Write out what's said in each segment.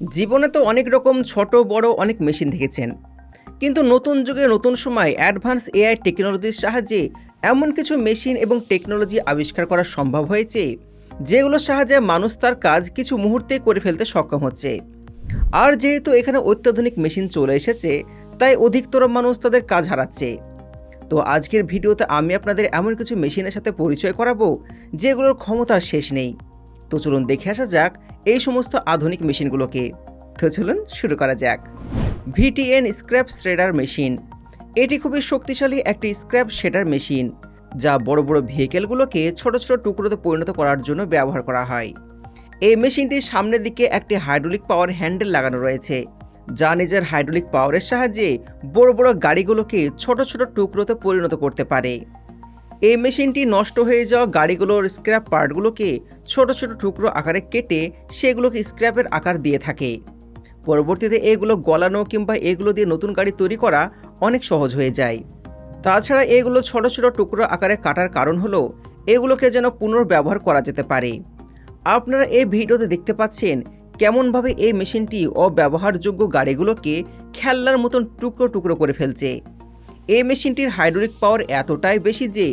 জীবনে তো অনেক রকম ছোট, বড় অনেক মেশিন দেখেছেন। কিন্তু নতুন যুগে, নতুন সময় অ্যাডভান্স এআই টেকনোলজির সাহায্যে এমন কিছু মেশিন এবং টেকনোলজি আবিষ্কার করা সম্ভব হয়েছে, যেগুলোর সাহায্যে মানুষ তার কাজ কিছু মুহূর্তে করে ফেলতে সক্ষম হচ্ছে। আর যেহেতু এখানে অত্যাধুনিক মেশিন চলে এসেছে, তাই অধিকতর মানুষ তাদের কাজ হারাচ্ছে। তো আজকের ভিডিওতে আমি আপনাদের এমন কিছু মেশিনের সাথে পরিচয় করাবো, যেগুলোর ক্ষমতার শেষ নেই। তো চলুন দেখে আসা যাক এই সমস্ত আধুনিক মেশিনগুলোকে। তো চলুন শুরু করা যাক। ভিটিএন স্ক্র্যাপ শ্রেডার মেশিন এটি খুবই শক্তিশালী একটি স্ক্র্যাপ শেডার মেশিন যা বড় বড় ভেহিকেলগুলোকে ছোট ছোট টুকরোতে পরিণত করার জন্য ব্যবহার করা হয়। এই মেশিনটির সামনের দিকে একটি হাইড্রোলিক পাওয়ার হ্যান্ডেল লাগানো রয়েছে, যা নিজের হাইড্রোলিক পাওয়ারের সাহায্যে বড় বড় গাড়িগুলোকে ছোট ছোট টুকরোতে পরিণত করতে পারে। এই মেশিনটি নষ্ট হয়ে যাওয়া গাড়িগুলোর স্ক্র্যাপ পার্টগুলোকে ছোট ছোট টুকরো আকারে কেটে সেগুলোকে স্ক্র্যাপের আকার দিয়ে থাকে। পরবর্তীতে এগুলো গলানো কিংবা এগুলো দিয়ে নতুন গাড়ি তৈরি করা অনেক সহজ হয়ে যায়। তাছাড়া এগুলো ছোট ছোট টুকরো আকারে কাটার কারণ হলো এগুলোকে যেন পুনর্ব্যবহার করা যেতে পারে। আপনারা এই ভিডিওতে দেখতে পাচ্ছেন কেমনভাবে এই মেশিনটি অব্যবহারযোগ্য গাড়িগুলোকে খেলনার মতন টুকরো টুকরো করে ফেলছে। এই মেশিনটির হাইড্রোলিক পাওয়ার এতটাই বেশি যে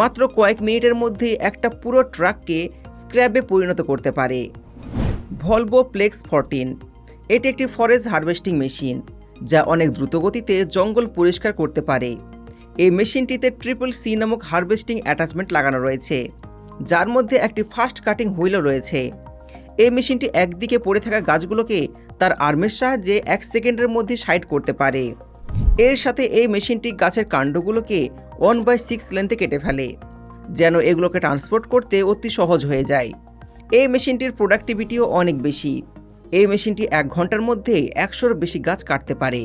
মাত্র কয়েক মিনিটের মধ্যে একটা পুরো ট্রাককে স্ক্র্যাবে পরিণত করতে পারে। ভলভো প্লেক্স ফরটিন। এটি একটি ফরেস্ট হারভেস্টিং মেশিন, যা অনেক দ্রুতগতিতে জঙ্গল পরিষ্কার করতে পারে। এই মেশিনটিতে ট্রিপল সি নামক হারভেস্টিং অ্যাটাচমেন্ট লাগানো রয়েছে, যার মধ্যে একটি ফাস্ট কাটিং হুইলও রয়েছে। এই মেশিনটি একদিকে পড়ে থাকা গাছগুলোকে তার আর্মের সাহায্যে এক সেকেন্ডের মধ্যে সাইড করতে পারে। এর সাথে এই মেশিনটি গাছের কাণ্ডগুলোকে ওয়ান বাই সিক্স লেন্থে কেটে ফেলে, যেন এগুলোকে ট্রান্সপোর্ট করতে অতি সহজ হয়ে যায়। এই মেশিনটির প্রোডাক্টিভিটিও অনেক বেশি। এই মেশিনটি এক ঘণ্টার মধ্যে একশোর বেশি গাছ কাটতে পারে।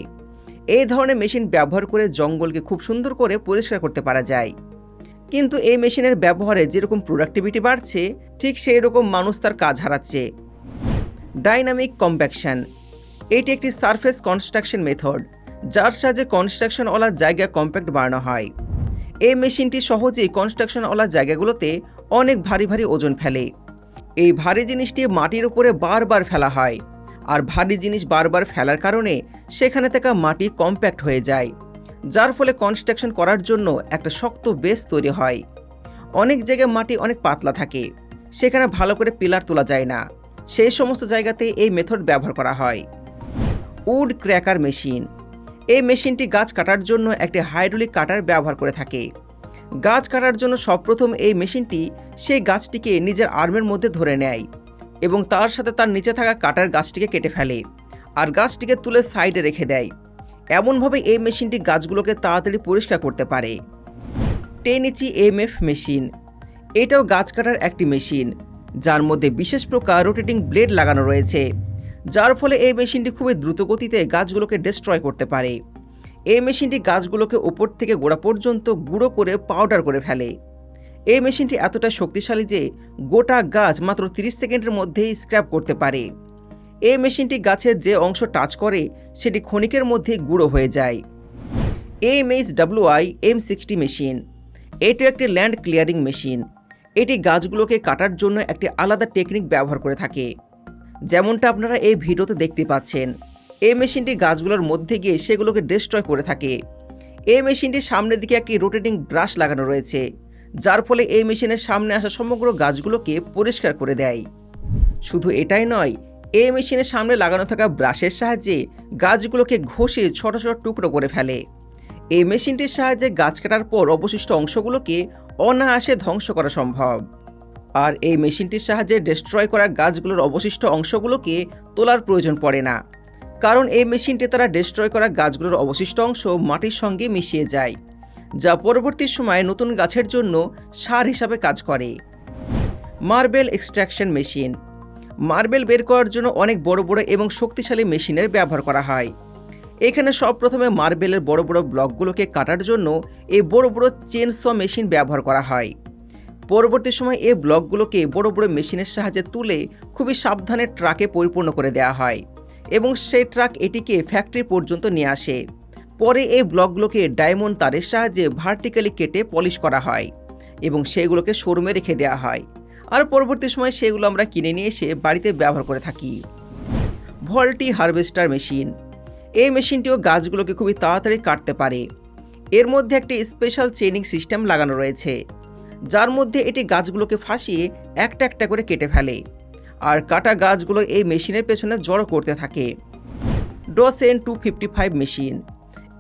এই ধরনের মেশিন ব্যবহার করে জঙ্গলকে খুব সুন্দর করে পরিষ্কার করতে পারা যায়। কিন্তু এই মেশিনের ব্যবহারে যেরকম প্রোডাক্টিভিটি বাড়ছে, ঠিক সেই রকম মানুষ তার কাজ হারাচ্ছে। ডাইনামিক কম্প্যাকশন এটি একটি সারফেস কনস্ট্রাকশন মেথড যার সাহায্যে কনস্ট্রাকশনওয়ালা জায়গা কম্প্যাক্ট বাড়ানো হয়। এই মেশিনটি সহজেই কনস্ট্রাকশনওয়ালা জায়গাগুলোতে অনেক ভারী ভারী ওজন ফেলে। এই ভারী জিনিসটি মাটির উপরে বারবার ফেলা হয় আর ভারী জিনিস বারবার ফেলার কারণে সেখানে থাকা মাটি কম্প্যাক্ট হয়ে যায়, যার ফলে কনস্ট্রাকশন করার জন্য একটা শক্ত বেস তৈরি হয়। অনেক জায়গায় মাটি অনেক পাতলা থাকে, সেখানে ভালো করে পিলার তোলা যায় না। সেই সমস্ত জায়গাতে এই মেথড ব্যবহার করা হয়। Wood cracker machine. এই মেশিনটি গাছ কাটার জন্য একটি হাইড্রোলিক কাটার ব্যবহার করে থাকে। গাছ কাটার জন্য সবপ্রথম এই মেশিনটি সেই গাছটিকে নিজের আর্মের মধ্যে ধরে নেয় এবং তার সাথে তার নিচে থাকা কাটার গাছটিকে কেটে ফেলে আর গাছটিকে তুলে সাইডে রেখে দেয়। এমনভাবে এই মেশিনটি গাছগুলোকে তাড়াতাড়ি পরিষ্কার করতে পারে। Ten M F machine. এটাও গাছ কাটার একটি মেশিন, যার মধ্যে বিশেষ প্রকার রোটেটিং ব্লেড লাগানো রয়েছে। যার ফলে এই মেশিনটি খুবই দ্রুত গতিতে গাছগুলোকে ডিস্ট্রয় করতে পারে। এই মেশিনটি গাছগুলোকে ওপর থেকে গোড়া পর্যন্ত গুঁড়ো করে পাউডার করে ফেলে। এই মেশিনটি এতটা শক্তিশালী যে গোটা গাছ মাত্র 30 সেকেন্ডের মধ্যেই স্ক্র্যাপ করতে পারে। এই মেশিনটি গাছের যে অংশ টাচ করে, সেটি ক্ষণিকের মধ্যে গুঁড়ো হয়ে যায়। M H W I M sixty machine, এটি একটি ল্যান্ড ক্লিয়ারিং মেশিন। এটি গাছগুলোকে কাটার জন্য একটি আলাদা টেকনিক ব্যবহার করে থাকে। যেমনটা আপনারা এই ভিডিওতে দেখতে পাচ্ছেন। এই মেশিনটি গাছগুলোর মধ্যে গিয়ে সেগুলোকে ডিস্ট্রয় করে থাকে। এই মেশিনটির সামনের দিকে একটি রোটেটিং ব্রাশ লাগানো রয়েছে, যার ফলে এই মেশিনের সামনে আসা সমগ্র গাছগুলোকে পরিষ্কার করে দেয়। শুধু এটাই নয়, এই মেশিনের সামনে লাগানো থাকা ব্রাশের সাহায্যে গাছগুলোকে ঘষে ছোট ছোট টুকরো করে ফেলে। এই মেশিনটির সাহায্যে গাছ কাটার পর অবশিষ্ট অংশগুলোকে অনায়াসে ধ্বংস করা সম্ভব। আর এই মেশিনটির সাহায্যে ডিস্ট্রয় করা গাছগুলোর অবশিষ্ট অংশগুলোকে তোলার প্রয়োজন পড়ে না। কারণ এই মেশিনটি তারা ডিস্ট্রয় করা গাছগুলোর অবশিষ্ট অংশ মাটির সঙ্গে মিশিয়ে যায়, যা পরবর্তী সময়ে নতুন গাছের জন্য সার হিসাবে কাজ করে। মার্বেল এক্সট্রাকশন মেশিন মার্বেল বের করার জন্য অনেক বড় বড় এবং শক্তিশালী মেশিনের ব্যবহার করা হয়। এখানে সব প্রথমে মার্বেলের বড় বড় ব্লকগুলোকে কাটার জন্য এই বড় বড় চেনস মেশিন ব্যবহার করা হয়। পরবর্তী সময় এই ব্লকগুলোকে বড় বড় মেশিনের সাহায্যে তুলে খুবই সাবধানে ট্রাকে পরিপূর্ণ করে দেওয়া হয় এবং সেই ট্রাক এটিকে ফ্যাক্টরি পর্যন্ত নিয়ে আসে। পরে এই ব্লকগুলোকে ডায়মন্ড তারের সাহায্যে ভার্টিক্যালি কেটে পলিশ করা হয় এবং সেগুলোকে শোরুমে রেখে দেওয়া হয়। আর পরবর্তী সময় সেগুলো আমরা কিনে নিয়ে এসে বাড়িতে ব্যবহার করে থাকি। ভল্টি হারভেস্টার মেশিন। এই মেশিনটিও গাছগুলোকে খুবই তাড়াতাড়ি কাটতে পারে। এর মধ্যে একটি স্পেশাল চেনিং সিস্টেম লাগানো রয়েছে। যার মধ্যে এটি গাছগুলোকে ফাঁসিয়ে একটা একটা করে কেটে ফেলে। আর কাটা গাছগুলো এই মেশিনের পেছনে জড়ো করতে থাকে। Doosan two fifty five machine.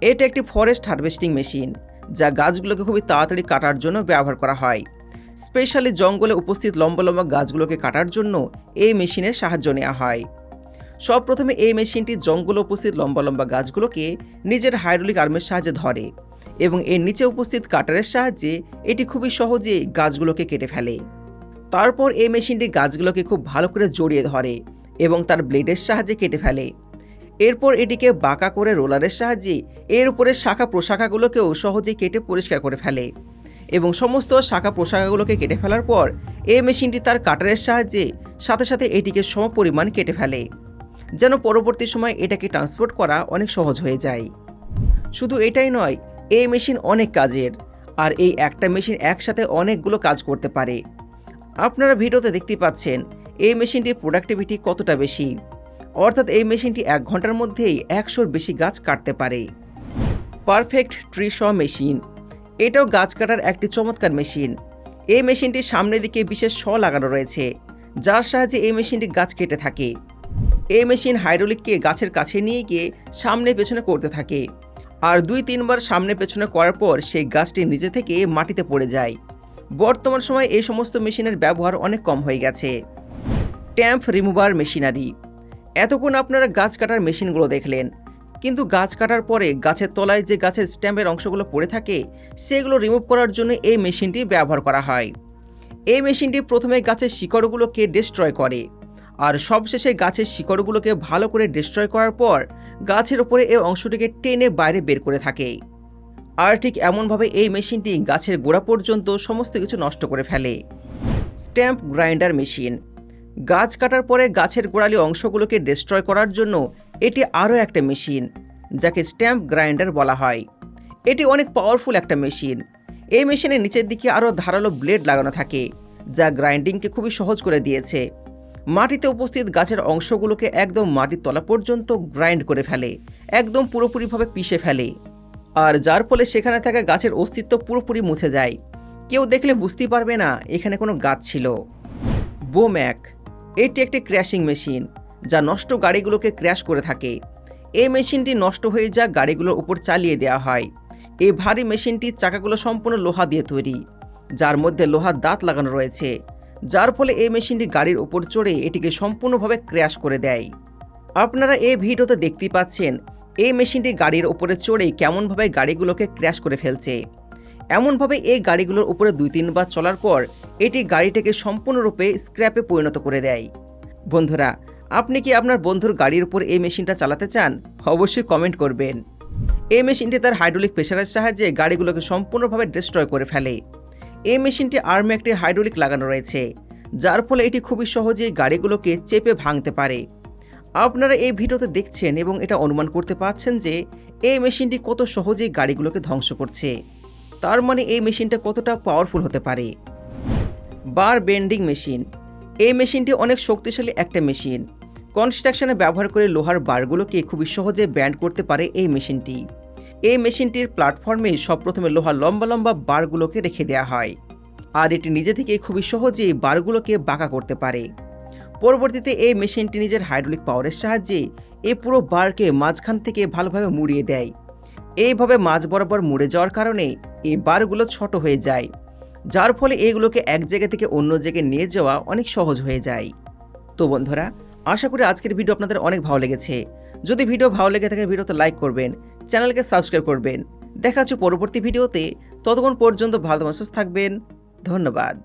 এটা একটি ফরেস্ট হারভেস্টিং মেশিন, যা গাছগুলোকে খুবই তাড়াতাড়ি কাটার জন্য ব্যবহার করা হয়। স্পেশালি জঙ্গলে উপস্থিত লম্বা লম্বা গাছগুলোকে কাটার জন্য এই মেশিনের সাহায্য নেওয়া হয়। সব প্রথমে এই মেশিনটি জঙ্গলে উপস্থিত লম্বা লম্বা গাছগুলোকে নিজের হাইড্রোলিক আর্মের সাহায্যে ধরে। এবং এর নিচে উপস্থিত কাটারের সাহায্যে এটি খুবই সহজে গাছগুলোকে কেটে ফেলে। তারপর এই মেশিনটি গাছগুলোকে খুব ভালো করে জড়িয়ে ধরে এবং তার ব্লেডের সাহায্যে কেটে ফেলে। এরপর এটিকে বাঁকা করে রোলারের সাহায্যে এর উপরে শাখা প্রশাখাগুলোকেও সহজেই কেটে পরিষ্কার করে ফেলে এবং সমস্ত শাখা প্রশাখাগুলোকে কেটে ফেলার পর এই মেশিনটি তার কাটারের সাহায্যে সাথে সাথে এটিকে সমপরিমাণ কেটে ফেলে, যেন পরবর্তী সময় এটাকে ট্রান্সপোর্ট করা অনেক সহজ হয়ে যায়। শুধু এটাই নয় এই মেশিন অনেক কাজের, আর এই একটা মেশিন একসাথে অনেকগুলো কাজ করতে পারে। আপনারা ভিডিওতে দেখতে পাচ্ছেন, এই মেশিনটির প্রোডাক্টিভিটি কতটা বেশি। অর্থাৎ এই মেশিনটি এক ঘণ্টার মধ্যেই একশোর বেশি গাছ কাটতে পারে। পারফেক্ট ট্রি শ মেশিন, এটাও গাছ কাটার একটি চমৎকার মেশিন। এই মেশিনটির সামনের দিকে বিশেষ শ লাগানো রয়েছে, যার সাহায্যে এই মেশিনটি গাছ কেটে থাকে। এই মেশিন হাইড্রোলিককে গাছের কাছে নিয়ে গিয়ে সামনে পেছনে করতে থাকে। আর দুই তিনবার সামনে পেছনে করার পর সেই গাছটি নিজে থেকে মাটিতে পড়ে যায়। বর্তমান সময়ে এই সমস্ত মেশিনের ব্যবহার অনেক কম হয়ে গেছে। Stump remover machinery. এতক্ষণ আপনারা গাছ কাটার মেশিনগুলো দেখলেন। কিন্তু গাছ কাটার পরে গাছের তলায় যে গাছের স্ট্যাম্পের অংশগুলো পড়ে থাকে, সেগুলো রিমুভ করার জন্য এই মেশিনটি ব্যবহার করা হয়। এই মেশিনটি প্রথমে গাছের শিকড়গুলোকে ডিস্ট্রয় করে। আর সবশেষে গাছের শিকড়গুলোকে ভালো করে ডিস্ট্রয় করার পর, গাছের ওপরে এই অংশটিকে টেনে বাইরে বের করে থাকে। আর ঠিক এমনভাবে এই মেশিনটি গাছের গোড়া পর্যন্ত সমস্ত কিছু নষ্ট করে ফেলে। Stump grinder machine. গাছ কাটার পরে গাছের গোড়ালি অংশগুলোকে ডিস্ট্রয় করার জন্য এটি আরও একটা মেশিন, যাকে স্ট্যাম্প গ্রাইন্ডার বলা হয়। এটি অনেক পাওয়ারফুল একটা মেশিন। এই মেশিনের নিচের দিকে আরও ধারালো ব্লেড লাগানো থাকে, যা গ্রাইন্ডিংকে খুবই সহজ করে দিয়েছে। মাটিতে উপস্থিত গাছের অংশগুলোকে একদম মাটির তলা পর্যন্ত গ্রাইন্ড করে ফেলে, একদম পুরোপুরিভাবে পিষে ফেলে। আর যার ফলে সেখানে থাকা গাছের অস্তিত্ব পুরোপুরি মুছে যায়। কেউ দেখলে বুঝতেই পারবে না, এখানে কোনো গাছ ছিল। বোম্যাক, এটি একটি ক্র্যাশিং মেশিন, যা নষ্ট গাড়িগুলোকে ক্র্যাশ করে থাকে। এই মেশিনটি নষ্ট হয়ে যা গাড়িগুলোর উপর চালিয়ে দেওয়া হয়। এই ভারী মেশিনটির চাকাগুলো সম্পূর্ণ লোহা দিয়ে তৈরি, যার মধ্যে লোহার দাঁত লাগানো রয়েছে। যার ফলে এই মেশিনটি গাড়ির ওপর চড়ে এটিকে সম্পূর্ণভাবে ক্র্যাশ করে দেয়। আপনারা এই ভিডিওতে দেখতেই পাচ্ছেন, এই মেশিনটি গাড়ির ওপরে চড়ে কেমনভাবে গাড়িগুলোকে ক্র্যাশ করে ফেলছে। এমনভাবে এই গাড়িগুলোর উপরে দুই তিনবার চলার পর, এটি গাড়িটাকে সম্পূর্ণরূপে স্ক্র্যাপে পরিণত করে দেয়। বন্ধুরা, আপনি কি আপনার বন্ধুর গাড়ির উপর এই মেশিনটা চালাতে চান? অবশ্যই কমেন্ট করবেন। এই মেশিনটি তার হাইড্রোলিক প্রেশারের সাহায্যে গাড়িগুলোকে সম্পূর্ণভাবে ডিস্ট্রয় করে ফেলে। এই মেশিনটি আর্মে একটি হাইড্রোলিক লাগানো রয়েছে, যার ফলে এটি খুবই সহজেই গাড়িগুলোকে চেপে ভাঙতে পারে। আপনারা এই ভিডিওতে দেখছেন এবং এটা অনুমান করতে পারছেন যে এই মেশিনটি কত সহজেই গাড়িগুলোকে ধ্বংস করছে। তার মানে এই মেশিনটা কতটা পাওয়ারফুল হতে পারে। Bar bending machine. এই মেশিনটি অনেক শক্তিশালী একটা মেশিন। কনস্ট্রাকশনে ব্যবহার করে লোহার বারগুলোকে খুবই সহজে ব্যান্ড করতে পারে এই মেশিনটি। এই মেশিনটির প্ল্যাটফর্মে সব প্রথমে লোহার লম্বা লম্বা বারগুলোকে রেখে দেওয়া হয়। আর এটি নিজে থেকে খুবই সহজেই বারগুলোকে বাঁকা করতে পারে। পরবর্তীতে এই মেশিনটি নিজের হাইড্রোলিক পাওয়ারের সাহায্যে এই পুরো বারকে মাঝখান থেকে ভালোভাবে মুড়িয়ে দেয়। এইভাবে মাঝ বরাবর মুড়ে যাওয়ার কারণে এই বারগুলো ছোট হয়ে যায়, যার ফলে এগুলোকে এক জায়গা থেকে অন্য জায়গায় নিয়ে যাওয়া অনেক সহজ হয়ে যায়। তো বন্ধুরা আশা করি আজকের ভিডিও আপনাদের অনেক ভালো লেগেছে। যদি ভিডিও ভালো লেগে থাকে ভিডিওতে লাইক করবেন, চ্যানেলকে সাবস্ক্রাইব করবেন। দেখা হচ্ছে পরবর্তী ভিডিওতে। ততক্ষণ পর্যন্ত ভালো মানুষ থাকবেন। ধন্যবাদ।